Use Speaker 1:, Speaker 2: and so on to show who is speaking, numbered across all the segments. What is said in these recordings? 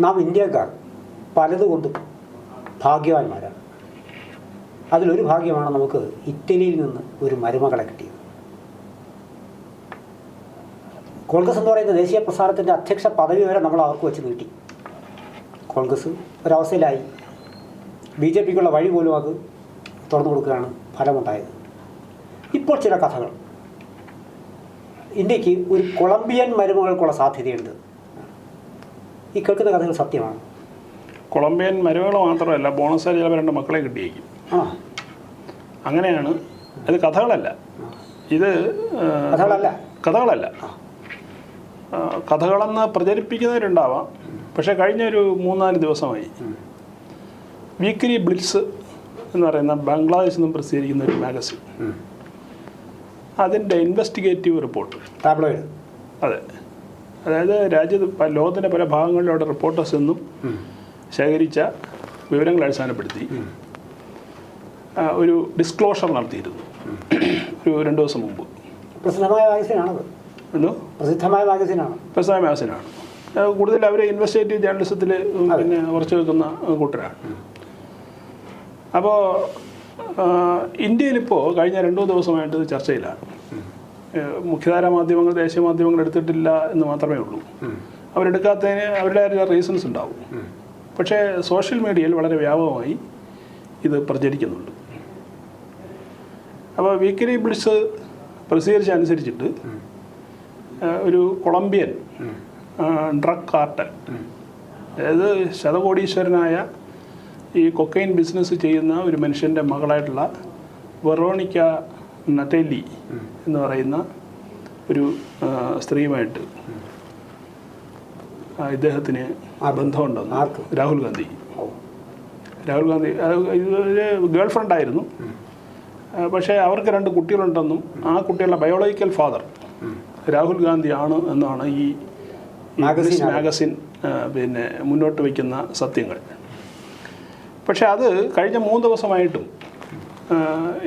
Speaker 1: നാം ഇന്ത്യക്കാർ പലതുകൊണ്ടും ഭാഗ്യവാന്മാരാണ്. അതിലൊരു ഭാഗ്യമാണ് നമുക്ക് ഇറ്റലിയിൽ നിന്ന് ഒരു മരുമകളെ കിട്ടിയത്. കോൺഗ്രസ് എന്ന് പറയുന്ന ദേശീയ പ്രസ്ഥാനത്തിന്റെ അധ്യക്ഷ പദവി വരെ നമ്മൾ അവർക്ക് വെച്ച് നീട്ടി. കോൺഗ്രസ് ഒരവസ്ഥയിലായി. ബി ജെ പിക്കുള്ള വഴി പോലും അത് തുറന്നു കൊടുക്കുകയാണ് ഫലമുണ്ടായത്. ഇപ്പോൾ ചില കഥകൾ. ഇന്ത്യയ്ക്ക് ഒരു കൊളംബിയൻ മരുമകൾക്കുള്ള സാധ്യതയുണ്ട്. ഈ കേൾക്കുന്ന കഥകൾ സത്യമാണ്.
Speaker 2: കൊളംബിയൻ മരുമകൾ മാത്രമല്ല ബോണസ് ചിലപ്പോൾ രണ്ട് മക്കളെ കിട്ടിയേക്കും.
Speaker 1: ആ.
Speaker 2: അങ്ങനെയാണ്. അത് കഥകളല്ല. ഇത്
Speaker 1: കഥകളല്ല.
Speaker 2: കഥകളല്ല. കഥകളെന്ന് പ്രചരിപ്പിക്കുന്നവരുണ്ടാവാം. പക്ഷേ കഴിഞ്ഞ ഒരു മൂന്നാൽ ദിവസമായി. വീക്കിലി ബ്ലിറ്റ്സ് എന്ന് പറയുന്ന ബംഗ്ലാദേശിൽ നിന്നും പ്രസിദ്ധീകരിക്കുന്ന ഒരു മാഗസിൻ. അതിന്റെ ഇൻവെസ്റ്റിഗേറ്റീവ് റിപ്പോർട്ട്. അതെ. അതായത് രാജ്യത്ത് ലോകത്തിന്റെ പല ഭാഗങ്ങളിലുള്ള റിപ്പോർട്ടേഴ്സ് നിന്നും ശേഖരിച്ച വിവരങ്ങൾ അടിസ്ഥാനപ്പെടുത്തി ഒരു ഡിസ്ക്ലോഷർ നടത്തിയിരുന്നു. ഒരു രണ്ട് ദിവസം മുമ്പ്.
Speaker 1: പ്രസിദ്ധമായ മാഗസീനാണ്
Speaker 2: എന്തോ?
Speaker 1: പ്രസിദ്ധമായ
Speaker 2: കൂടുതൽ അവർ ഇൻവെസ്റ്റിഗേറ്റീവ് ജേർണലിസത്തിൽ പിന്നെ ഉറച്ചു വെക്കുന്ന കൂട്ടരാണ്. അപ്പോൾ ഇന്ത്യയിലിപ്പോൾ കഴിഞ്ഞ രണ്ടു ദിവസമായിട്ട് ചർച്ചയിലാണ്. മുഖ്യധാര മാധ്യമങ്ങൾ ദേശീയ മാധ്യമങ്ങൾ എടുത്തിട്ടില്ല എന്ന് മാത്രമേ ഉള്ളൂ. അവരെടുക്കാത്തതിന് അവരുടെ റീസൺസ് ഉണ്ടാവും. പക്ഷേ സോഷ്യൽ മീഡിയയിൽ വളരെ വ്യാപകമായി ഇത് പ്രചരിക്കുന്നുണ്ട്. അപ്പോൾ വീക്കിലി ബ്ലിറ്റ്സ് പ്രസിദ്ധീകരിച്ച അനുസരിച്ചിട്ട് ഒരു കൊളംബിയൻ ഡ്രഗ് കാർട്ടൽ അതായത് ശതകോടീശ്വരനായ ഈ കൊക്കൈൻ ബിസിനസ് ചെയ്യുന്ന ഒരു മനുഷ്യന്റെ മകളായിട്ടുള്ള വെറോണിക്ക നറ്റേലി എന്ന് പറയുന്ന ഒരു സ്ത്രീയുമായിട്ട് ആ, ഇദ്ദേഹത്തിന് ബന്ധമുണ്ടെന്ന്.
Speaker 1: ആർക്ക്?
Speaker 2: രാഹുൽ ഗാന്ധി. രാഹുൽ ഗാന്ധി ഇത് ഗേൾ ഫ്രണ്ട് ആയിരുന്നു പക്ഷേ അവർക്ക് രണ്ട് കുട്ടികളുണ്ടെന്നും ആ കുട്ടികളുടെ ബയോളജിക്കൽ ഫാദർ രാഹുൽ ഗാന്ധി ആണ് എന്നാണ് ഈ
Speaker 1: മാഗസിൻ
Speaker 2: മാഗസിൻ പിന്നെ മുന്നോട്ട് വയ്ക്കുന്ന സത്യങ്ങൾ. പക്ഷേ അത് കഴിഞ്ഞ മൂന്ന് ദിവസമായിട്ടും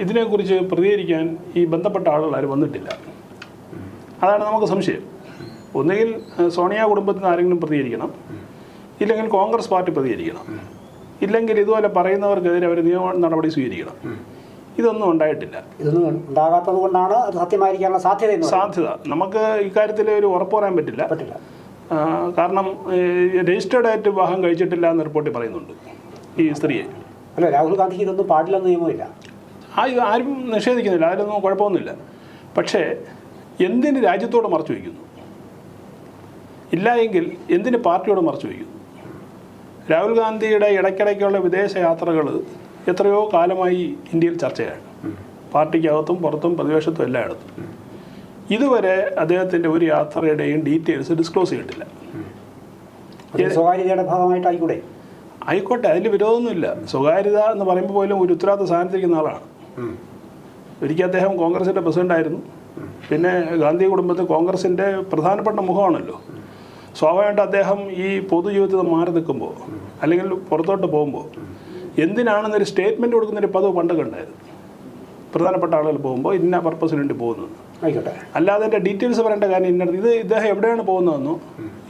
Speaker 2: ഇതിനെക്കുറിച്ച് പ്രതികരിക്കാൻ ഈ ബന്ധപ്പെട്ട ആളുകൾ ആരും വന്നിട്ടില്ല. അതാണ് നമുക്ക് സംശയം. ഒന്നുകിൽ സോണിയ കുടുംബത്തിൽ നിന്ന് ആരെങ്കിലും പ്രതികരിക്കണം. ഇല്ലെങ്കിൽ കോൺഗ്രസ് പാർട്ടി പ്രതികരിക്കണം. ഇല്ലെങ്കിൽ ഇതുപോലെ പറയുന്നവർക്കെതിരെ അവർ നിയമ നടപടി സ്വീകരിക്കണം. ഇതൊന്നും ഉണ്ടായിട്ടില്ല.
Speaker 1: ഇതൊന്നും ഉണ്ടാകാത്തത് കൊണ്ടാണ് സത്യമായിരിക്കാനുള്ള സാധ്യത.
Speaker 2: സാധ്യത. നമുക്ക് ഇക്കാര്യത്തിൽ ഒരു ഉറപ്പ് പറയാൻ പറ്റില്ല. കാരണം രജിസ്റ്റേർഡ് ആയിട്ട് വിവാഹം കഴിച്ചിട്ടില്ല എന്ന് റിപ്പോർട്ടിൽ പറയുന്നുണ്ട് ഈ സ്ത്രീയെ.
Speaker 1: അല്ല രാഹുൽ ഗാന്ധിക്ക് ഇതൊന്നും പാടില്ലെന്ന് നിയമമില്ല
Speaker 2: ആ ഇത് ആരും നിഷേധിക്കുന്നില്ല. അതിലൊന്നും കുഴപ്പമൊന്നുമില്ല. പക്ഷേ എന്തിന് രാജ്യത്തോട് മറച്ചു വയ്ക്കുന്നു? ഇല്ല എങ്കിൽ എന്തിന് പാർട്ടിയോട് മറച്ചു വയ്ക്കുന്നു? രാഹുൽ ഗാന്ധിയുടെ ഇടയ്ക്കിടയ്ക്കുള്ള വിദേശ യാത്രകൾ എത്രയോ കാലമായി ഇന്ത്യയിൽ ചർച്ചയാണ്. പാർട്ടിക്കകത്തും പുറത്തും പ്രതിപക്ഷത്തും എല്ലായിടത്തും. ഇതുവരെ അദ്ദേഹത്തിന്റെ ഒരു യാത്രയുടെയും ഡീറ്റെയിൽസ് ഡിസ്ക്ലോസ് ചെയ്തിട്ടില്ല.
Speaker 1: സ്വകാര്യതയുടെ ഭാഗമായിട്ടായിക്കൂടെ?
Speaker 2: ആയിക്കോട്ടെ അതിൽ വിരോധമൊന്നുമില്ല. സ്വകാര്യത എന്ന് പറയുമ്പോൾ പോലും ഒരു ഉത്തരവാദിത്ത സ്ഥാനത്തിരിക്കുന്ന ആളാണ്. ഒരിക്കൽ അദ്ദേഹം കോൺഗ്രസിന്റെ പ്രസിഡന്റായിരുന്നു പിന്നെ ഗാന്ധി കുടുംബത്തിൽ കോൺഗ്രസിന്റെ പ്രധാനപ്പെട്ട മുഖമാണല്ലോ. സ്വാഭാവികമായിട്ട് അദ്ദേഹം ഈ പൊതുജീവിതത്തിൽ മാറി നിൽക്കുമ്പോൾ അല്ലെങ്കിൽ പുറത്തോട്ട് പോകുമ്പോൾ എന്തിനാണെന്നൊരു സ്റ്റേറ്റ്മെന്റ് കൊടുക്കുന്നൊരു പദവ് പണ്ടൊക്കെ ഉണ്ടായിരുന്നു. പ്രധാനപ്പെട്ട ആളുകൾ പോകുമ്പോൾ ഇന്ന പർപ്പസിന് വേണ്ടി പോകുന്നത്
Speaker 1: ആയിക്കോട്ടെ.
Speaker 2: അല്ലാതെ എന്റെ ഡീറ്റെയിൽസ് പറയേണ്ട കാര്യം ഇന്നടത്ത് ഇത് ഇദ്ദേഹം എവിടെയാണ് പോകുന്നതെന്നോ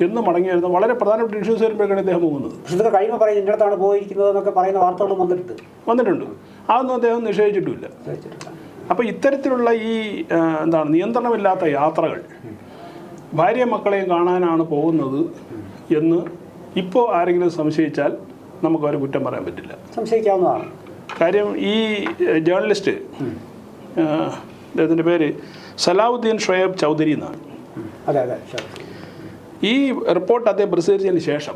Speaker 2: എന്ന് മടങ്ങി വരുന്ന വളരെ പ്രധാനപ്പെട്ട ഇഷ്യൂസ് വരുമ്പോഴേക്കാണ് ഇദ്ദേഹം പോകുന്നത്.
Speaker 1: ഇതൊക്കെ കഴിയുമ്പോൾ പറയും പോയിരിക്കുന്നത് എന്നൊക്കെ പറയുന്ന വാർത്തകളും വന്നിട്ടുണ്ട്.
Speaker 2: വന്നിട്ടുണ്ട്. അതൊന്നും അദ്ദേഹം നിഷേധിച്ചിട്ടുമില്ല.
Speaker 1: അപ്പം
Speaker 2: അപ്പോൾ ഇത്തരത്തിലുള്ള ഈ എന്താണ് നിയന്ത്രണമില്ലാത്ത യാത്രകൾ ഭാര്യ മക്കളെയും കാണാനാണ് പോകുന്നത് എന്ന് ഇപ്പോൾ ആരെങ്കിലും സംശയിച്ചാൽ നമുക്ക് അവരെ കുറ്റം പറയാൻ പറ്റില്ല.
Speaker 1: സംശയിക്കാവുന്നതാണ്.
Speaker 2: കാര്യം ഈ ജേർണലിസ്റ്റ് അദ്ദേഹത്തിന്റെ പേര് സലാവുദ്ദീൻ ഷൊയബ് ചൗധരി എന്നാണ്.
Speaker 1: അതെ അതെ
Speaker 2: ഈ റിപ്പോർട്ട് അദ്ദേഹം പ്രസിദ്ധീകരിച്ചതിന് ശേഷം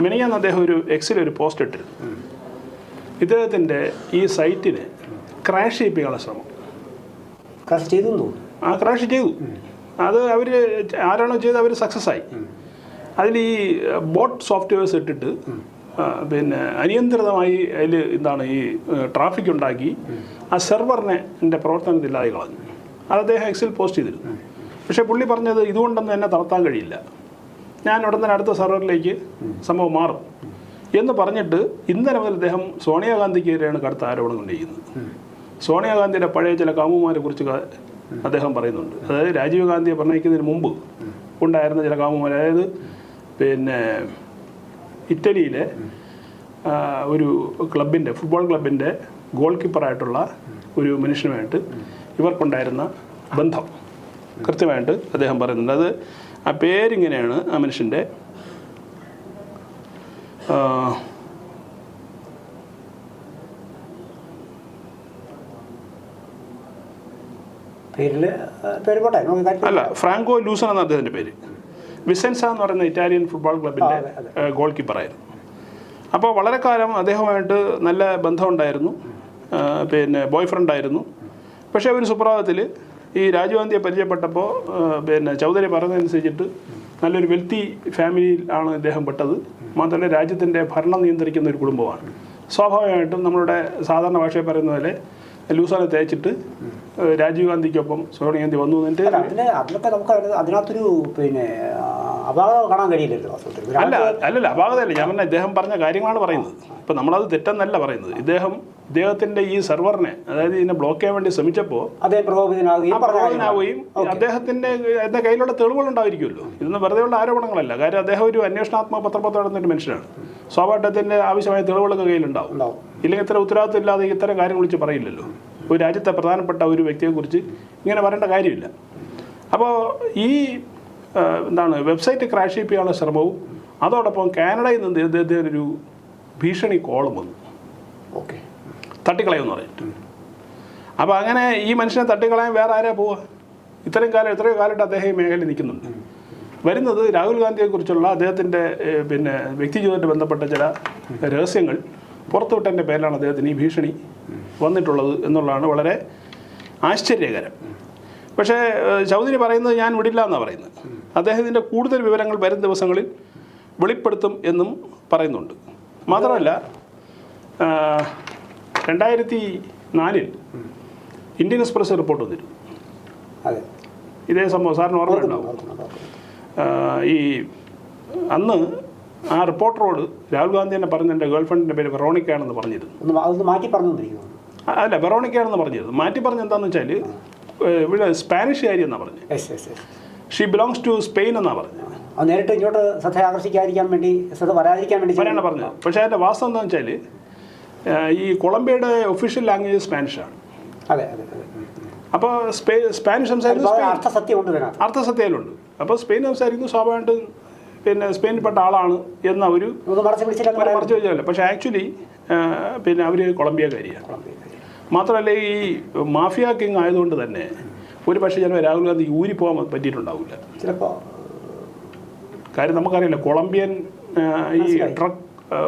Speaker 2: മിനിയാന്ന് അദ്ദേഹം ഒരു എക്സിൽ ഒരു പോസ്റ്റ് ഇട്ടിരുന്നു ഇദ്ദേഹത്തിന്റെ ഈ സൈറ്റിനെ ക്രാഷ് ചെയ്യിപ്പിക്കാനുള്ള ശ്രമം.
Speaker 1: ക്രാഷ് ചെയ്തു
Speaker 2: ആ ക്രാഷ് ചെയ്തു. അത് അവർ ആരാണോ ചെയ്തത് അവർ സക്സസ് ആയി. അതിൽ ഈ ബോട്ട് സോഫ്റ്റ്വെയർസ് ഇട്ടിട്ട് പിന്നെ അനിയന്ത്രിതമായി അതിൽ എന്താണ് ഈ ട്രാഫിക് ഉണ്ടാക്കി ആ സെർവറിനെ എന്റെ പ്രവർത്തനത്തില്ലാതെ കളഞ്ഞു. അത് അദ്ദേഹം എക്സിൽ പോസ്റ്റ് ചെയ്തിരുന്നു. പക്ഷേ പുള്ളി പറഞ്ഞത് ഇതുകൊണ്ടൊന്നും എന്നെ തളർത്താൻ കഴിയില്ല. ഞാൻ ഉടൻ തന്നെ അടുത്ത സർവറിലേക്ക് സംഭവം മാറും. എന്ന് പറഞ്ഞിട്ട് ഇന്നലെ മുതൽ അദ്ദേഹം സോണിയാഗാന്ധിക്കെതിരെയാണ് കടുത്ത ആരോപണം ഉന്നയിക്കുന്നത്. സോണിയാഗാന്ധിയുടെ പഴയ ചില കാമുമാരെ കുറിച്ച് അദ്ദേഹം പറയുന്നുണ്ട്. അതായത് രാജീവ് ഗാന്ധിയെ പ്രണയിക്കുന്നതിന് മുമ്പ് ഉണ്ടായിരുന്ന ചില കാമുമാർ അതായത് പിന്നെ ഇറ്റലിയിലെ ഒരു ക്ലബിന്റെ ഫുട്ബോൾ ക്ലബിന്റെ ഗോൾ കീപ്പറായിട്ടുള്ള ഒരു മനുഷ്യനുമായിട്ട് ഇവർക്കുണ്ടായിരുന്ന ബന്ധം. കൃത്യമായിട്ട് അദ്ദേഹം പറയുന്നുണ്ട്. അത് ആ പേരിങ്ങനെയാണ് ആ
Speaker 1: മനുഷ്യന്റെ
Speaker 2: അല്ല ഫ്രാങ്കോ ലൂസൺ എന്ന അദ്ദേഹത്തിന്റെ പേര്. വിസെൻസ എന്ന് പറയുന്ന ഇറ്റാലിയൻ ഫുട്ബോൾ
Speaker 1: ക്ലബിന്റെ
Speaker 2: ഗോൾ കീപ്പറായിരുന്നു അപ്പോൾ വളരെ കാലം അദ്ദേഹമായിട്ട് നല്ല ബന്ധമുണ്ടായിരുന്നു പിന്നെ ബോയ് ഫ്രണ്ടായിരുന്നു. പക്ഷേ ഒരു സുപ്രഭാതത്തിൽ ഈ രാജീവ് ഗാന്ധിയെ പരിചയപ്പെട്ടപ്പോൾ പിന്നെ ചൗധരി പറഞ്ഞതനുസരിച്ചിട്ട് നല്ലൊരു വെൽത്തി ഫാമിലിയിൽ ആണ് ഇദ്ദേഹം പെട്ടത്. മാത്രമല്ല രാജ്യത്തിന്റെ ഭരണം നിയന്ത്രിക്കുന്ന ഒരു കുടുംബമാണ്. സ്വാഭാവികമായിട്ടും നമ്മളുടെ സാധാരണ ഭാഷയിൽ പറയുന്ന പോലെ ലൂസാനെ തേച്ചിട്ട് രാജീവ് ഗാന്ധിക്കൊപ്പം സോണിയാഗാന്ധി വന്നു എന്നിട്ട്
Speaker 1: അതിന് അതിലൊക്കെ നമുക്ക് അതിന് അതിനകത്തൊരു പിന്നെ ആ, അപാകത കാണാൻ കഴിയില്ലല്ലോ
Speaker 2: അല്ല അല്ലല്ല അപാകതയല്ല. ഞാൻ പറഞ്ഞ ഇദ്ദേഹം പറഞ്ഞ കാര്യങ്ങളാണ് പറയുന്നത്. ഇപ്പം നമ്മളത് തെറ്റെന്നല്ല പറയുന്നത്. ഇദ്ദേഹം ഇദ്ദേഹത്തിന്റെ ഈ സെർവറിനെ അതായത് ഇതിനെ ബ്ലോക്ക് ചെയ്യാൻ വേണ്ടി ശ്രമിച്ചപ്പോൾ. പ്രകോപനാവുകയും അദ്ദേഹത്തിന്റെ എന്റെ കയ്യിലുള്ള തെളിവുകൾ ഉണ്ടായിരിക്കുമല്ലോ ഇതൊന്നും വെറുതെ ഉള്ള ആരോപണങ്ങളല്ല. കാര്യം അദ്ദേഹം ഒരു അന്വേഷണാത്മക ഒരു മനുഷ്യനാണ്. സ്വാഭാവികത്തിന്റെ ആവശ്യമായ തെളിവുകളൊക്കെ കയ്യിലുണ്ടാവും. ഇല്ലെങ്കിൽ ഇത്ര ഉത്തരവാദിത്വം ഇല്ലാതെ ഇത്തരം കാര്യങ്ങൾ വിളിച്ച് പറയില്ലല്ലോ. ഒരു രാജ്യത്തെ പ്രധാനപ്പെട്ട ഒരു വ്യക്തിയെക്കുറിച്ച് ഇങ്ങനെ പറയേണ്ട കാര്യമില്ല. അപ്പോൾ ഈ എന്താണ് വെബ്സൈറ്റ് ക്രാഷ് ചെയ്യാനുള്ള ശ്രമവും അതോടൊപ്പം കാനഡയിൽ നിന്ന് ഇദ്ദേഹത്തിന് ഒരു ഭീഷണി കോളും വന്നു.
Speaker 1: ഓക്കെ.
Speaker 2: തട്ടിക്കളയുമെന്ന് പറഞ്ഞിട്ട്. അപ്പോൾ അങ്ങനെ ഈ മനുഷ്യനെ തട്ടിക്കളയാൻ വേറെ ആരാ പോവുക? ഇത്രയും കാലം എത്രയോ കാലമായിട്ട് അദ്ദേഹം ഈ മേഖലയിൽ നിൽക്കുന്നുണ്ട്. വരുന്നത് രാഹുൽ ഗാന്ധിയെക്കുറിച്ചുള്ള അദ്ദേഹത്തിന്റെ പിന്നെ വ്യക്തിജീവിതമായിട്ട് ബന്ധപ്പെട്ട ചില രഹസ്യങ്ങൾ പുറത്തുവിട്ടതിന്റെ പേരിലാണ് അദ്ദേഹത്തിന് ഈ ഭീഷണി വന്നിട്ടുള്ളത് എന്നുള്ളതാണ് വളരെ ആശ്ചര്യകരം. പക്ഷേ ചൗധരി പറയുന്നത് ഞാൻ വിടില്ല എന്നാണ് പറയുന്നത്. അദ്ദേഹത്തിന്റെ കൂടുതൽ വിവരങ്ങൾ വരും ദിവസങ്ങളിൽ വെളിപ്പെടുത്തും എന്നും പറയുന്നുണ്ട്. മാത്രമല്ല രണ്ടായിരത്തി നാലിൽ ഇന്ത്യൻ എക്സ്പ്രസ് റിപ്പോർട്ട് വന്നിരുന്നു.
Speaker 1: അതെ.
Speaker 2: ഇതേ സംഭവം സാറിന് ഓർമ്മ ഉണ്ടാവും ഈ അന്ന് ആ റിപ്പോർട്ടറോട് രാഹുൽ ഗാന്ധി തന്നെ പറഞ്ഞ എന്റെ ഗേൾ ഫ്രണ്ടിന്റെ പേര് വെറോണിക്കയാണെന്ന് പറഞ്ഞിരുന്നു.
Speaker 1: മാറ്റി പറഞ്ഞു
Speaker 2: അല്ല വെറോണിക്കയാണെന്ന് പറഞ്ഞിരുന്നു. മാറ്റി പറഞ്ഞ എന്താണെന്ന് വെച്ചാൽ ഇവിടെ സ്പാനിഷുകാരി എന്നാണ് പറഞ്ഞത് ഷീ ബിലോങ്സ് ടു സ്പെയിൻ എന്നാണ് പറഞ്ഞത്
Speaker 1: നേരിട്ട് ഇങ്ങോട്ട് ശ്രദ്ധ ആകർഷിക്കാതിരിക്കാൻ വേണ്ടി ശ്രദ്ധ വരാതിരിക്കാൻ വേണ്ടി
Speaker 2: പറഞ്ഞത്. പക്ഷേ അതിന്റെ വാസ്തവം എന്താണെന്ന് വെച്ചാൽ ഈ കൊളംബിയയുടെ ഒഫീഷ്യൽ ലാംഗ്വേജ് സ്പാനിഷാണ്
Speaker 1: അതെ അതെ.
Speaker 2: അപ്പോൾ സ്പേ സ്പാനിഷ് സംസാരിക്കുന്നത്
Speaker 1: അതിൽ
Speaker 2: സ്പെയിൻ
Speaker 1: അർത്ഥസത്യം
Speaker 2: അർത്ഥസത്യയിലുണ്ട്. അപ്പോൾ സ്പെയിൻ സംസാരിക്കുന്നത് സ്വാഭാവികമായിട്ടും പിന്നെ സ്പെയിനിൽപ്പെട്ട ആളാണ് എന്ന ഒരു
Speaker 1: മറച്ചു
Speaker 2: വെച്ചാലല്ല. പക്ഷേ ആക്ച്വലി പിന്നെ അവർ കൊളംബിയക്കാരിയാണ്. മാത്രമല്ല ഈ മാഫിയ കിങ് ആയതുകൊണ്ട് തന്നെ ഒരു പക്ഷേ ചിലപ്പോൾ രാഹുൽ ഗാന്ധി ഊരി പോകാൻ പറ്റിയിട്ടുണ്ടാവില്ല.
Speaker 1: ചിലപ്പോൾ
Speaker 2: കാര്യം നമുക്കറിയില്ല. കൊളംബിയൻ ഈ. ഡ്രഗ്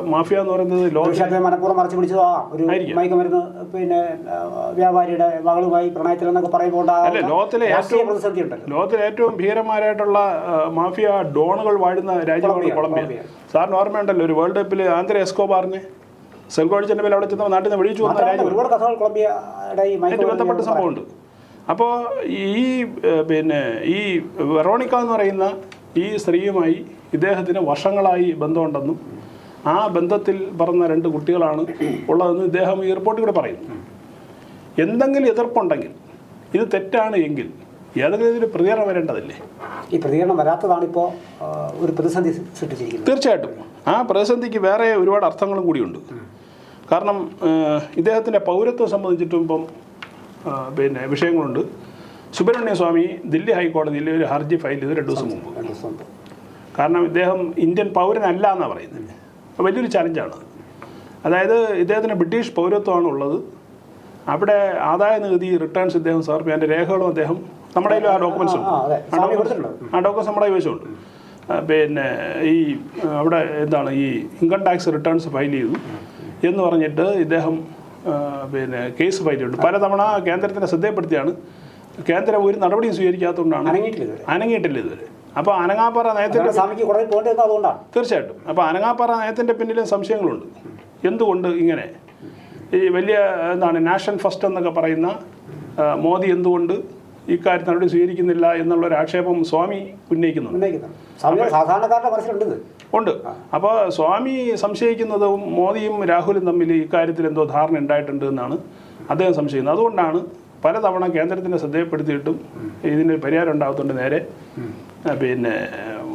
Speaker 2: മാഫിയ എന്ന് പറയുന്നത്
Speaker 1: അത് മനഃപൂർവം മറച്ചു പിടിച്ചതോ. ഒരു. മയക്കുമരുന്ന് പിന്നെ വ്യാപാരിയുടെ മകളുമായി പ്രണയത്തിലെന്നൊക്കെ പറയുമ്പോൾ
Speaker 2: അല്ല
Speaker 1: ഉണ്ടാകുന്ന
Speaker 2: ലോകത്തിലെ ഏറ്റവും ലോകത്തിലെ ഏറ്റവും ഭീകരന്മാരായിട്ടുള്ള മാഫിയ ഡോണുകൾ വാഴുന്ന രാജ്യമാണ്
Speaker 1: കൊളംബിയ.
Speaker 2: സാറിന് ഓർമ്മയുണ്ടല്ലോ ഒരു വേൾഡ് കപ്പിൽ ആന്ധ്ര എസ്കോബാറിന് സെൽഗോഴിച്ചന്റെ പേര് അവിടെ ചെന്നപ്പോൾ നാട്ടിൽ നിന്ന് വെടിച്ചു വന്ന രാജ്യം
Speaker 1: ഒരുപാട് കഥകൾ
Speaker 2: ബന്ധപ്പെട്ട സംഭവമുണ്ട് അപ്പോൾ ഈ പിന്നെ ഈ വെറോണിക്ക എന്ന് പറയുന്ന ഈ സ്ത്രീയുമായി ഇദ്ദേഹത്തിന് വർഷങ്ങളായി ബന്ധമുണ്ടെന്നും ആ ബന്ധത്തിൽ പറഞ്ഞ രണ്ട് കുട്ടികളാണ് ഉള്ളതെന്ന് ഇദ്ദേഹം ഈ റിപ്പോർട്ടിൽ കൂടെ പറയുന്നു. എന്തെങ്കിലും എതിർപ്പുണ്ടെങ്കിൽ ഇത് തെറ്റാണ് എങ്കിൽ ഏതെങ്കിലും ഇതിൽ പ്രതികരണം വരേണ്ടതല്ലേ?
Speaker 1: ഈ പ്രതികരണം വരാത്തതാണ് ഇപ്പോൾ ഒരു പ്രതിസന്ധി സൃഷ്ടിച്ചിരിക്കുന്നത്.
Speaker 2: തീർച്ചയായിട്ടും. ആ പ്രതിസന്ധിക്ക് വേറെ ഒരുപാട് അർത്ഥങ്ങളും കൂടിയുണ്ട്. കാരണം ഇദ്ദേഹത്തിന്റെ പൗരത്വം സംബന്ധിച്ചിട്ടും ഇപ്പം പിന്നെ വിഷയങ്ങളുണ്ട്. സുബ്രഹ്മണ്യ സ്വാമി ദില്ലി ഹൈക്കോടതിയിൽ ഒരു ഹർജി ഫയൽ ചെയ്ത് രണ്ട് ദിവസം മുമ്പ്. കാരണം ഇദ്ദേഹം ഇന്ത്യൻ പൗരനല്ല എന്നാണ് പറയുന്നത്. വലിയൊരു ചലഞ്ചാണ് അതായത് ഇദ്ദേഹത്തിന് ബ്രിട്ടീഷ് പൗരത്വമാണ് ഉള്ളത് അവിടെ ആദായ നികുതി റിട്ടേൺസ് ഇദ്ദേഹം സമർപ്പിക്കും അതിന്റെ രേഖകളും അദ്ദേഹം നമ്മുടെ കയ്യിലും ആ ഡോക്യുമെൻസ് ഉണ്ട്.
Speaker 1: ആ,
Speaker 2: ഡോക്യുമെൻസ് നമ്മുടെ കൈവശമുണ്ട് പിന്നെ ഈ അവിടെ എന്താണ് ഈ ഇൻകം ടാക്സ് റിട്ടേൺസ് ഫയൽ ചെയ്തു എന്ന് പറഞ്ഞിട്ട് ഇദ്ദേഹം പിന്നെ കേസ് ഫയൽ ചെയ്തിട്ടുണ്ട്. പലതവണ കേന്ദ്രത്തിനെ ശ്രദ്ധയപ്പെടുത്തിയാണ്. കേന്ദ്രം ഒരു നടപടിയും സ്വീകരിക്കാത്തതുകൊണ്ടാണ്
Speaker 1: അനങ്ങിയിട്ടില്ല ഇതുവരെ.
Speaker 2: അപ്പോൾ അനങ്ങാപ്പാറ
Speaker 1: നയത്തിന്റെ സ്വാമിക്ക് കുറേ പോകേണ്ടത് അതുകൊണ്ടാണ്.
Speaker 2: തീർച്ചയായിട്ടും. അപ്പോൾ അനങ്ങാപ്പാറ നയത്തിന്റെ പിന്നിലും സംശയങ്ങളുണ്ട്. എന്തുകൊണ്ട് ഇങ്ങനെ? ഈ വലിയ എന്താണ് നാഷൻ ഫസ്റ്റ് എന്നൊക്കെ പറയുന്ന മോദി എന്തുകൊണ്ട് ഇക്കാര്യം നടപടി സ്വീകരിക്കുന്നില്ല എന്നുള്ളൊരു ആക്ഷേപം സ്വാമി ഉന്നയിക്കുന്നുണ്ട്.
Speaker 1: സാധാരണക്കാരുടെ മനസ്സിലുണ്ട്
Speaker 2: ഉണ്ട്. അപ്പോൾ സ്വാമി സംശയിക്കുന്നതും മോദിയും രാഹുലും തമ്മിൽ ഇക്കാര്യത്തിൽ എന്തോ ധാരണ ഉണ്ടായിട്ടുണ്ട് എന്നാണ് അദ്ദേഹം സംശയിക്കുന്നത്. അതുകൊണ്ടാണ് പലതവണ കേന്ദ്രത്തിനെ ശ്രദ്ധയപ്പെടുത്തിയിട്ടും ഇതിന് പരിഹാരം ഉണ്ടാകത്തുണ്ട് നേരെ. പിന്നെ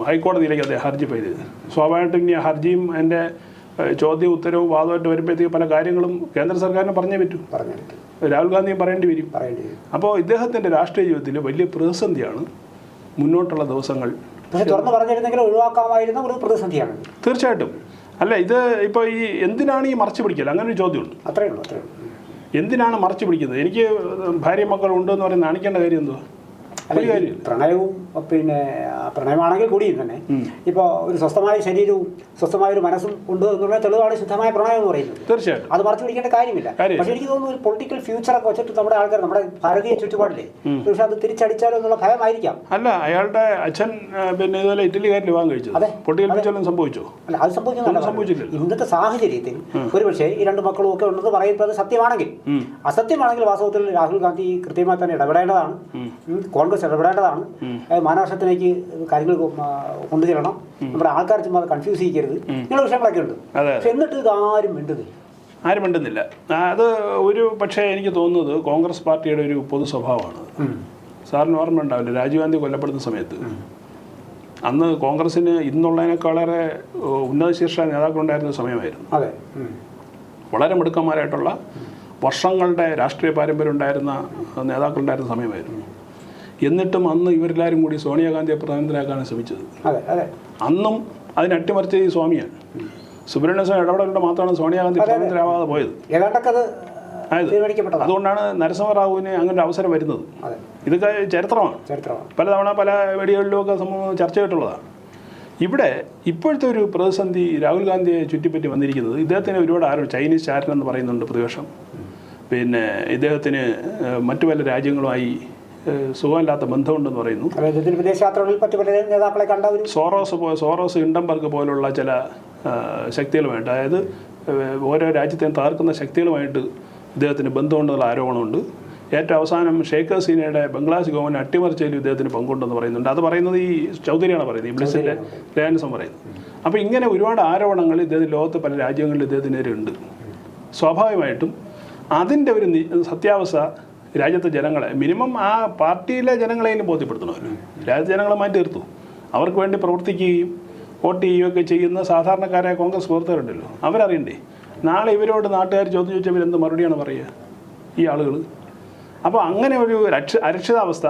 Speaker 2: ഹൈക്കോടതിയിലേക്ക് അദ്ദേഹം ഹർജി ഫയൽ ചെയ്തത് സ്വാഭാവികമായിട്ടും ഇനി ഹർജിയും അതിന്റെ ഏഹ്, ചോദ്യവും ഉത്തരവും വാദമായിട്ട് വരുമ്പോഴത്തേക്ക് പല കാര്യങ്ങളും കേന്ദ്ര സർക്കാരിന് പറഞ്ഞേ പറ്റൂ.
Speaker 1: പറഞ്ഞു
Speaker 2: രാഹുൽ ഗാന്ധിയും പറയേണ്ടി വരും.
Speaker 1: പറയേണ്ടി വരും.
Speaker 2: അപ്പോൾ ഇദ്ദേഹത്തിന്റെ രാഷ്ട്രീയ ജീവിതത്തിൽ വലിയ പ്രതിസന്ധിയാണ് മുന്നോട്ടുള്ള ദിവസങ്ങൾ.
Speaker 1: പക്ഷെ തുറന്ന് പറഞ്ഞിരുന്നെങ്കിൽ ഒഴിവാക്കാമായിരുന്ന ഒരു പ്രതിസന്ധിയാണ്.
Speaker 2: തീർച്ചയായിട്ടും. അല്ല ഇത് ഇപ്പോൾ ഈ എന്തിനാണ് ഈ മറച്ചു പിടിക്കൽ? അങ്ങനെ ഒരു ചോദ്യമുണ്ട്.
Speaker 1: അത്രയേ ഉള്ളൂ അത്രയേ ഉള്ളൂ.
Speaker 2: എന്തിനാണ് മറച്ചു പിടിക്കുന്നത്? എനിക്ക് ഭാര്യ മക്കൾ ഉണ്ടെന്ന് പറയുന്നത് നാണിക്കേണ്ട കാര്യം എന്തുവാ? ഒരു കാര്യമില്ല
Speaker 1: പ്രണയവും പിന്നെ പ്രണയമാണെങ്കിൽ കൂടിയും തന്നെ. ഇപ്പോൾ ഒരു സ്വസ്ഥമായ ശരീരവും സ്വസ്ഥമായ ഒരു മനസ്സും ഉണ്ട് എന്നുള്ള തെളിവാണ് ശുദ്ധമായ പ്രണയം എന്ന് പറയുന്നത്.
Speaker 2: തീർച്ചയായും
Speaker 1: അത് മറച്ചു പിടിക്കേണ്ട കാര്യമില്ല. പക്ഷെ എനിക്ക് തോന്നുന്നു ഒരു പൊളിറ്റിക്കൽ ഫ്യൂച്ചറൊക്കെ വെച്ചിട്ട് നമ്മുടെ ആൾക്കാർ നമ്മുടെ ഭാരതീയ ചുറ്റുപാടില്ലേ പക്ഷെ അത് തിരിച്ചടിച്ചാലോ എന്നുള്ള ഭയമായിരിക്കാം.
Speaker 2: അല്ല അയാളുടെ അച്ഛൻ പിന്നെ ഇതുപോലെ ഇറ്റലിക്കാരിൽ വിവാഹം കഴിച്ചു.
Speaker 1: അതെ.
Speaker 2: പൊട്ടിക്കൽ പിച്ചലും സംഭവിച്ചോ?
Speaker 1: അല്ല അത്
Speaker 2: സംഭവിച്ചില്ല
Speaker 1: ഇന്നത്തെ സാഹചര്യത്തിൽ ഒരുപക്ഷെ ഈ രണ്ട് മക്കളും ഒക്കെ ഉണ്ടെന്ന് പറയുന്നത് സത്യമാണെങ്കിൽ അസത്യമാണെങ്കിൽ വാസ്തവത്തിൽ രാഹുൽ ഗാന്ധി കൃത്യമായി തന്നെ ഇടപെടേണ്ടതാണ്. കോൺഗ്രസ് ഇടപെടേണ്ടതാണ്. മാനവശത്തിലേക്ക് കാര്യങ്ങൾ കൊണ്ടുചെല്ലണം. നമ്മുടെ ആൾക്കാർ ചുമ്മാ കൺഫ്യൂസ് ചെയ്യരുത്. ഇങ്ങനെയുള്ള വിഷയങ്ങളൊക്കെ ഉണ്ട്. പക്ഷെ എന്നിട്ട് ഇത് ആരും മിണ്ടുന്നില്ല.
Speaker 2: ആരും മിണ്ടുന്നില്ല. അത് ഒരു പക്ഷേ എനിക്ക് തോന്നുന്നത് കോൺഗ്രസ് പാർട്ടിയുടെ ഒരു പൊതു സ്വഭാവമാണ്. സാറിന് ഓർമ്മ ഉണ്ടാവില്ല? രാജീവ് ഗാന്ധി കൊല്ലപ്പെടുന്ന സമയത്ത്. അന്ന് കോൺഗ്രസിന് ഇന്നുള്ളതിനേക്കാളേറെ ഉന്നത ശീർഷ നേതാക്കളുണ്ടായിരുന്ന സമയമായിരുന്നു.
Speaker 1: അതെ.
Speaker 2: വളരെ മിടുക്കന്മാരായിട്ടുള്ള വർഷങ്ങളുടെ രാഷ്ട്രീയ പാരമ്പര്യം ഉണ്ടായിരുന്ന നേതാക്കളുണ്ടായിരുന്ന സമയമായിരുന്നു. എന്നിട്ടും അന്ന് ഇവരെല്ലാവരും കൂടി സോണിയാഗാന്ധിയെ പ്രധാനമന്ത്രിയാക്കാനാണ് ശ്രമിച്ചത്. അന്നും അതിന് അട്ടിമറിച്ച ഈ സ്വാമിയാണ്. സുബ്രഹ്മണ്യ സ്വാമി ഇടപെടലുകൊണ്ട് മാത്രമാണ് സോണിയാഗാന്ധി പ്രധാനമന്ത്രിയാവാതെ പോയത്. അതുകൊണ്ടാണ് നരസിംഹറാവുവിന് അങ്ങനെ ഒരു അവസരം വരുന്നത്. ഇതൊക്കെ ചരിത്രമാണ്. പലതവണ പല വെടികളിലുമൊക്കെ സംഭവം ചർച്ച ചെയ്തിട്ടുള്ളതാണ് ഇവിടെ ഇപ്പോഴത്തെ ഒരു പ്രതിസന്ധി രാഹുൽ ഗാന്ധിയെ ചുറ്റിപ്പറ്റി വന്നിരിക്കുന്നത് ഇദ്ദേഹത്തിന് ഒരുപാട് ആരും ചൈനീസ് ചാരൻ എന്ന് പറയുന്നുണ്ട് പ്രതിപക്ഷം. പിന്നെ ഇദ്ദേഹത്തിന് മറ്റു പല രാജ്യങ്ങളുമായി സുഖമില്ലാത്ത ബന്ധമുണ്ടെന്ന് പറയുന്നു.
Speaker 1: വിദേശയാത്രകളിൽ മറ്റു പല നേതാക്കളെ കണ്ട ഒരു
Speaker 2: സോറോസ് പോ സോറോസ് ഇണ്ടംബർഗ് പോലുള്ള ചില ശക്തികളുമായിട്ട് അതായത് ഓരോ രാജ്യത്തെയും തകർക്കുന്ന ശക്തികളുമായിട്ട് ഇദ്ദേഹത്തിന് ബന്ധമുണ്ടെന്നുള്ള ആരോപണമുണ്ട്. ഏറ്റവും അവസാനം ഷെയ്ഖ് ഹസീനയുടെ ബംഗ്ലാദേശ് ഗവൺമെന്റ് അട്ടിമറിച്ചതിൽ ഇദ്ദേഹത്തിന് പങ്കുണ്ടെന്ന് പറയുന്നുണ്ട്. അത് പറയുന്നത് ഈ ചൗധരിയാണ് പറയുന്നത് ഈ ബ്ലിസിന്റെ ലേഖനസം പറയുന്നത്. അപ്പോൾ ഇങ്ങനെ ഒരുപാട് ആരോപണങ്ങൾ ഇദ്ദേഹത്തിന് ലോകത്തെ പല രാജ്യങ്ങളിൽ ഇദ്ദേഹത്തിനെതിരെ ഉണ്ട്. സ്വാഭാവികമായിട്ടും അതിന്റെ ഒരു സത്യാവസ്ഥ രാജ്യത്തെ ജനങ്ങളെ മിനിമം ആ പാർട്ടിയിലെ ജനങ്ങളെയും ബോധ്യപ്പെടുത്തണമല്ലോ രാജ്യത്തെ ജനങ്ങളെ മാറ്റി നിർത്തും. അവർക്ക് വേണ്ടി പ്രവർത്തിക്കുകയും വോട്ട് ചെയ്യുകയൊക്കെ ചെയ്യുന്ന സാധാരണക്കാരായ കോൺഗ്രസ് പ്രവർത്തകരുണ്ടല്ലോ. അവരറിയണ്ടേ നാളെ ഇവരോട് നാട്ടുകാർ ചോദ്യം ചോദിച്ചാൽ ഇവരെന്ത് മറുപടിയാണ് പറയുക? ഈ ആളുകൾ അപ്പോൾ അങ്ങനെ ഒരു രക്ഷ അരക്ഷിതാവസ്ഥ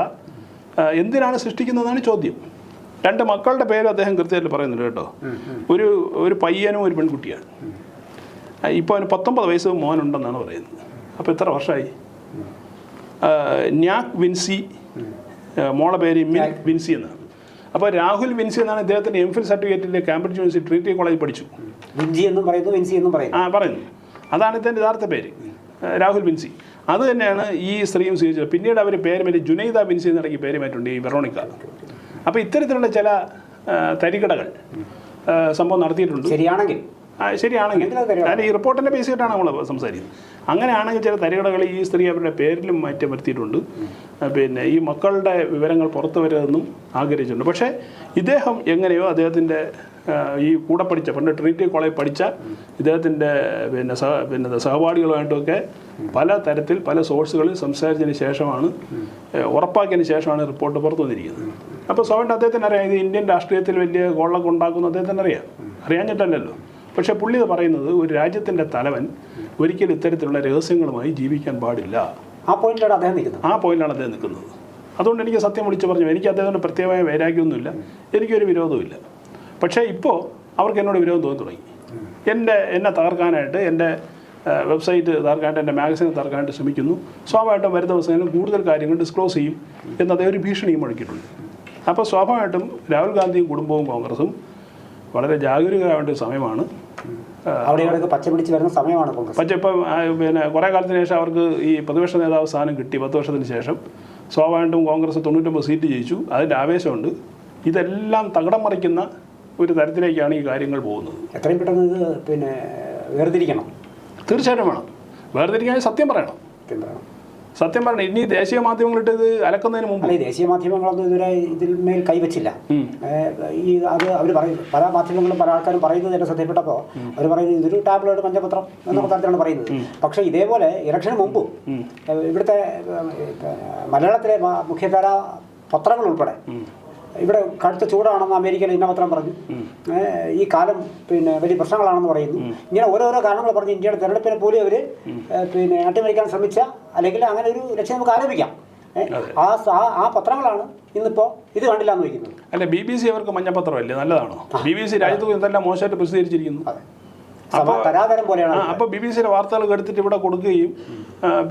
Speaker 2: എന്തിനാണ് സൃഷ്ടിക്കുന്നതെന്നാണ് ചോദ്യം. രണ്ട് മക്കളുടെ പേര് അദ്ദേഹം കൃത്യമായിട്ട് പറയുന്നുണ്ട് കേട്ടോ. ഒരു ഒരു പയ്യനും ഒരു പെൺകുട്ടിയാണ്. ഇപ്പോൾ അവന് പത്തൊമ്പത് വയസ്സ് മോനുണ്ടെന്നാണ് പറയുന്നത്. അപ്പോൾ എത്ര വർഷമായി? ന്യാക് വിൻസി മോളെ പേര് മിൻ വിൻസി എന്നാണ്. അപ്പോൾ രാഹുൽ വിൻസി എന്നാണ് ഇദ്ദേഹത്തിന്റെ എം ഫിൽ സർട്ടിഫിക്കറ്റിൽ കാംബ്രിഡ്ജ് യൂണിവേഴ്സിറ്റി ട്രീറ്റി കോളേജ് പഠിച്ചു.
Speaker 1: വിഞ്ചി എന്നും പറയുന്നു വിൻസി എന്നും പറയുന്നു.
Speaker 2: ആ പറയുന്നു. അതാണ് ഇതിന്റെ യഥാർത്ഥ പേര് രാഹുൽ വിൻസി. അത് തന്നെയാണ് ഈ സ്ത്രീയും സ്വീകരിച്ചത്. പിന്നീട് അവർ പേര് മാറ്റി ജുനൈദ വിൻസി എന്നിടയ്ക്ക് പേര് മാറ്റുണ്ട് ഈ വെറോണിക്ക. അപ്പോൾ ഇത്തരത്തിലുള്ള ചില തരികടകൾ സംഭവം നടത്തിയിട്ടുണ്ട്.
Speaker 1: ശരിയാണെങ്കിൽ
Speaker 2: ശരിയാണെങ്കിൽ? ഞാൻ ഈ റിപ്പോർട്ടിന്റെ ബേസ് ചെയ്തിട്ടാണ് നമ്മൾ സംസാരിക്കുന്നത്. അങ്ങനെയാണെങ്കിൽ ചില തരികടകൾ ഈ സ്ത്രീ അവരുടെ പേരിലും മാറ്റം വരുത്തിയിട്ടുണ്ട് പിന്നെ ഈ മക്കളുടെ വിവരങ്ങൾ പുറത്തു വരരുതെന്നും ആഗ്രഹിച്ചിട്ടുണ്ട്. പക്ഷേ ഇദ്ദേഹം എങ്ങനെയോ അദ്ദേഹത്തിന്റെ ഈ കൂടെ പഠിച്ച പണ്ട് ട്രിനിറ്റി കോളേജ് പഠിച്ച ഇദ്ദേഹത്തിന്റെ പിന്നെ സഹ പിന്നെ സഹപാഠികളുമായിട്ടൊക്കെ പല തരത്തിൽ പല സോഴ്സുകളിൽ സംസാരിച്ചതിന് ശേഷമാണ് ഉറപ്പാക്കിയതിന് ശേഷമാണ് റിപ്പോർട്ട് പുറത്തു വന്നിരിക്കുന്നത്. അപ്പോൾ സ്വാഭാവികം അദ്ദേഹത്തിന് അറിയാം ഇത് ഇന്ത്യൻ രാഷ്ട്രീയത്തിൽ വലിയ ഗോളൊക്കെ ഉണ്ടാക്കുന്ന അദ്ദേഹത്തിന് അറിയാം അറിയാഞ്ഞിട്ടല്ലല്ലോ. പക്ഷേ പുള്ളി പറയുന്നത് ഒരു രാജ്യത്തിന്റെ തലവൻ ഒരിക്കലും ഇത്തരത്തിലുള്ള രഹസ്യങ്ങളുമായി ജീവിക്കാൻ പാടില്ല.
Speaker 1: ആ പോയിന്റിലാണ് അദ്ദേഹം നിൽക്കുന്നത്.
Speaker 2: ആ പോയിന്റിലാണ് അദ്ദേഹം നിൽക്കുന്നത്. അതുകൊണ്ട് എനിക്ക് സത്യം വിളിച്ച് പറഞ്ഞു എനിക്ക് അദ്ദേഹത്തിന്റെ പ്രത്യേകമായ വൈരാഗ്യമൊന്നുമില്ല എനിക്കൊരു വിരോധമില്ല പക്ഷേ ഇപ്പോൾ അവർക്ക് എന്നോട് വിരോധം തോന്നി തുടങ്ങി. എന്റെ എന്നെ തകർക്കാനായിട്ട് എന്റെ വെബ്സൈറ്റ് തകർക്കാനായിട്ട് എന്റെ മാഗസിൻ തകർക്കാനായിട്ട് ശ്രമിക്കുന്നു. സ്വാഭാവികമായിട്ടും വരുന്ന ദിവസങ്ങളിൽ കൂടുതൽ കാര്യങ്ങൾ ഡിസ്ക്ലോസ് ചെയ്യും എന്ന് അദ്ദേഹം ഒരു ഭീഷണിയും മുഴക്കിയിട്ടുണ്ട്. അപ്പോൾ സ്വാഭാവികമായിട്ടും രാഹുൽ ഗാന്ധിയും കുടുംബവും കോൺഗ്രസും വളരെ ജാഗരൂകരാവേണ്ട ഒരു സമയമാണ്.
Speaker 1: അവിടെ ഇവിടെയൊക്കെ പച്ച പിടിച്ച് വരുന്ന സമയമാണ് കോൺഗ്രസ്.
Speaker 2: പക്ഷേ ഇപ്പം പിന്നെ കുറേ കാലത്തിന് ശേഷം അവർക്ക് ഈ പ്രതിപക്ഷ നേതാവ് സ്ഥാനം കിട്ടി പത്ത് വർഷത്തിന് ശേഷം. സ്വാഭാവികമായിട്ടും കോൺഗ്രസ് തൊണ്ണൂറ്റൊമ്പത് സീറ്റ് ജയിച്ചു. അതിന്റെ ആവേശമുണ്ട്. ഇതെല്ലാം തകടം മറിക്കുന്ന ഒരു തരത്തിലേക്കാണ് ഈ കാര്യങ്ങൾ പോകുന്നത്.
Speaker 1: എത്രയും പെട്ടെന്ന് ഇത് പിന്നെ വേർതിരിക്കണം.
Speaker 2: തീർച്ചയായിട്ടും വേണം. വേർതിരിക്കാൻ സത്യം പറയണം.
Speaker 1: സത്യം പറയണം.
Speaker 2: സത്യം പറഞ്ഞു ഇനി ദേശീയ മാധ്യമങ്ങളിട്ട് ഇത് അലക്കുന്നതിന് മുമ്പ്.
Speaker 1: അല്ല ദേശീയ മാധ്യമങ്ങളൊന്നും ഇതുവരെ ഇതിൽ മേൽ കൈവച്ചില്ല ഈ അത് അവർ പറയും. പല മാധ്യമങ്ങളും പല ആൾക്കാരും പറയുന്നത് എന്നെ ശ്രദ്ധയിൽപ്പെട്ടപ്പോൾ അവർ പറയുന്നത് ഇതൊരു ടാബ്ലോയിഡ് പഞ്ചപത്രം എന്ന തരത്തിലാണ് പറയുന്നത്. പക്ഷേ ഇതേപോലെ ഇലക്ഷന് മുമ്പും ഇവിടുത്തെ മലയാളത്തിലെ മുഖ്യധാര പത്രങ്ങൾ ഉൾപ്പെടെ ഇവിടെ കടുത്ത ചൂടാണെന്ന് അമേരിക്കയിൽ ഇന്നപത്രം പറഞ്ഞു. ഈ കാലം പിന്നെ വലിയ പ്രശ്നങ്ങളാണെന്ന് പറയുന്നു. ഇങ്ങനെ ഓരോരോ കാരണങ്ങൾ പറഞ്ഞ് ഇന്ത്യയുടെ തെരഞ്ഞെടുപ്പിനെ പോലും അവർ പിന്നെ അട്ടിമറിക്കാൻ ശ്രമിച്ച അല്ലെങ്കിൽ അങ്ങനെ ഒരു ലക്ഷ്യം നമുക്ക് ആരോപിക്കാം. ആ ആ- പത്രങ്ങളാണ് ഇന്നിപ്പോൾ ഇത് കണ്ടില്ല എന്ന് വയ്ക്കുന്നത്.
Speaker 2: അല്ല ബി ബി സി അവർക്ക് മഞ്ഞപ്പത്രമല്ലേ? നല്ലതാണോ? ബി ബി സി രാജ്യത്ത് എന്തെല്ലാം മോശമായിട്ട് പ്രസിദ്ധീകരിച്ചിരിക്കുന്നു?
Speaker 1: തരാതരം പോലെയാണ്
Speaker 2: അപ്പോൾ ബി ബി സിയുടെ വാർത്തകൾ എടുത്തിട്ട് ഇവിടെ കൊടുക്കുകയും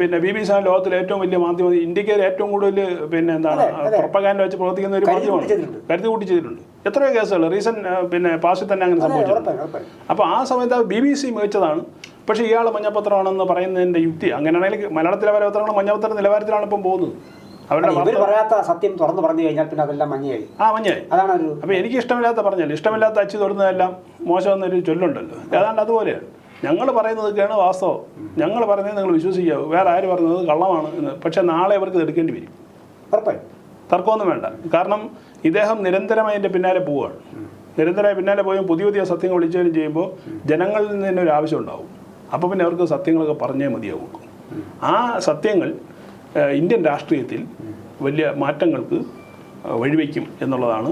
Speaker 2: പിന്നെ ബി ബി സി ലോകത്തിലെ ഏറ്റവും വലിയ മാധ്യമം ഇന്ത്യയ്ക്ക് ഏറ്റവും കൂടുതൽ പിന്നെ എന്താണ് പ്രൊപ്പഗാൻഡ് വെച്ച് പ്രവർത്തിക്കുന്ന ഒരു മാധ്യമമാണ്. കരുതി കൂട്ടി ചെയ്തിട്ടുണ്ട് എത്രയോ കേസുകൾ റീസെന്റ് പിന്നെ പാസിൽ തന്നെ അങ്ങനെ സംഭവിച്ചു അപ്പോൾ ആ സമയത്ത് ബി ബി സി മികച്ചതാണ് പക്ഷേ ഇയാൾ മഞ്ഞപത്രമാണെന്ന് പറയുന്നതിന്റെ യുക്തി അങ്ങനെയാണെങ്കിൽ മലയാളത്തിലെ പത്രങ്ങൾ മഞ്ഞപത്ര നിലവാരത്തിലാണ് ഇപ്പം പോകുന്നത്.
Speaker 1: ഇവർ പറയാത്ത സത്യം തുറന്നു പറഞ്ഞു കഴിഞ്ഞാൽ പിന്നെ അതെല്ലാം മഞ്ഞയായി
Speaker 2: ആ മഞ്ഞയായി
Speaker 1: അതാണ് ഒരു
Speaker 2: അപ്പോൾ എനിക്ക് ഇഷ്ടമില്ലാത്ത പറഞ്ഞല്ലോ. ഇഷ്ടമില്ലാത്ത അച്ചു തൊടുന്നതെല്ലാം മോശമെന്നൊരു ചൊല്ലുണ്ടല്ലോ. ഏതാണ്ട് അതുപോലെയാണ് ഞങ്ങൾ പറയുന്നതൊക്കെയാണ് വാസ്തവം. ഞങ്ങൾ പറയുന്നത് നിങ്ങൾ വിശ്വസിക്കാവൂ വേറെ ആര് പറയുന്നത് കള്ളമാണ് എന്ന്. പക്ഷേ നാളെ അവർക്ക് എടുക്കേണ്ടി വരും.
Speaker 1: ഉറപ്പായും.
Speaker 2: തർക്കമൊന്നും വേണ്ട. കാരണം ഇദ്ദേഹം നിരന്തരമായി എന്റെ പിന്നാലെ പോവുകയാണ്. നിരന്തരമായി പിന്നാലെ പോയി പുതിയ പുതിയ സത്യങ്ങൾ വിളിച്ചതിനും ചെയ്യുമ്പോൾ ജനങ്ങളിൽ നിന്ന് തന്നെ ഒരു ആവശ്യം ഉണ്ടാവും. അപ്പോൾ പിന്നെ അവർക്ക് സത്യങ്ങളൊക്കെ പറഞ്ഞേ മതിയാവും ആ സത്യങ്ങൾ ഇന്ത്യൻ രാഷ്ട്രീയത്തിൽ വലിയ മാറ്റങ്ങൾക്ക് വഴിവെക്കും എന്നുള്ളതാണ്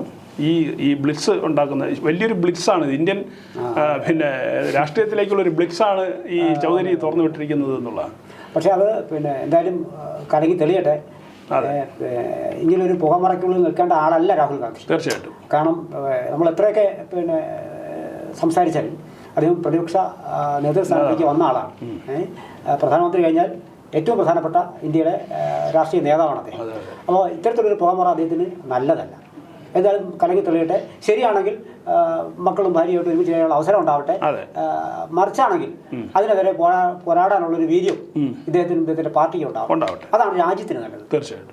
Speaker 2: ഈ ഈ ബ്ലിറ്റ്സ് ഉണ്ടാക്കുന്ന വലിയൊരു ബ്ലിറ്റ്സാണ് ഇത്. ഇന്ത്യൻ പിന്നെ രാഷ്ട്രീയത്തിലേക്കുള്ള ഒരു ബ്ലിറ്റ്സാണ് ഈ ചൗധരി തുറന്നു വിട്ടിരിക്കുന്നത് എന്നുള്ളതാണ്.
Speaker 1: പക്ഷേ അത് പിന്നെ എന്തായാലും കറങ്ങി കലങ്ങി തെളിയട്ടെ. ഇങ്ങനൊരു പുകമറയ്ക്കുള്ളിൽ നിൽക്കേണ്ട ആളല്ല രാഹുൽ ഗാന്ധി.
Speaker 2: തീർച്ചയായിട്ടും.
Speaker 1: കാരണം നമ്മൾ എത്രയൊക്കെ പിന്നെ സംസാരിച്ചാലും അദ്ദേഹം പ്രതിപക്ഷ നേതൃസ്ഥാനത്തേക്ക് വന്ന ആളാണ്. പ്രധാനമന്ത്രി കഴിഞ്ഞാൽ ഏറ്റവും പ്രധാനപ്പെട്ട ഇന്ത്യയുടെ രാഷ്ട്രീയ നേതാവാണ് അദ്ദേഹം. അപ്പോൾ ഇത്തരത്തിലൊരു പുകമറ അദ്ദേഹത്തിന് നല്ലതല്ല. എന്തായാലും കലങ്ങി തെളിയട്ടെ. ശരിയാണെങ്കിൽ മക്കളും ഭാര്യയായിട്ട് ഒരുമിച്ച് ചെയ്യാനുള്ള അവസരം ഉണ്ടാവട്ടെ. മറിച്ചാണെങ്കിൽ അതിനെതിരെ പോരാ പോരാടാനുള്ളൊരു വീര്യം ഇദ്ദേഹത്തിനും ഇദ്ദേഹത്തിന്റെ പാർട്ടിക്ക് ഉണ്ടാവും അതാണ് രാജ്യത്തിന് നല്ലത്.
Speaker 2: തീർച്ചയായിട്ടും.